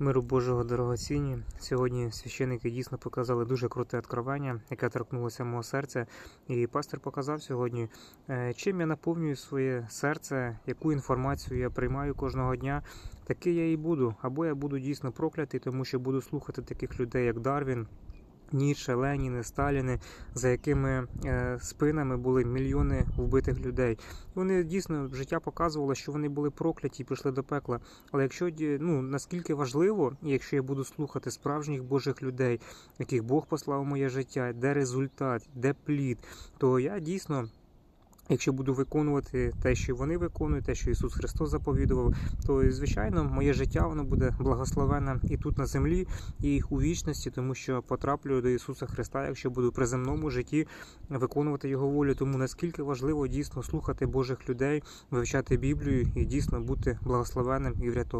Миру Божого дорогоцінні. Сьогодні священники дійсно показали дуже круте відкривання, яке торкнулося мого серця. І пастор показав сьогодні, е, чим я наповнюю своє серце, яку інформацію я приймаю кожного дня. таке я і буду. Або я буду дійсно проклятий, тому що буду слухати таких людей, як Дарвін. Ніше, Леніни, Сталіни, за якими е, спинами були мільйони вбитих людей. І вони дійсно життя показувало, що вони були прокляті і пішли до пекла. Але якщо ну наскільки важливо, якщо я буду слухати справжніх Божих людей, яких Бог послав у моє життя, де результат, де плід, то я дійсно. Якщо буду виконувати те, що вони виконують, те, що Ісус Христос заповідував, то звичайно моє життя воно буде благословенне і тут на землі, і у вічності, тому що потраплю до Ісуса Христа, якщо буду при земному житті виконувати Його волю. Тому наскільки важливо дійсно слухати Божих людей, вивчати Біблію і дійсно бути благословенним і врятованим.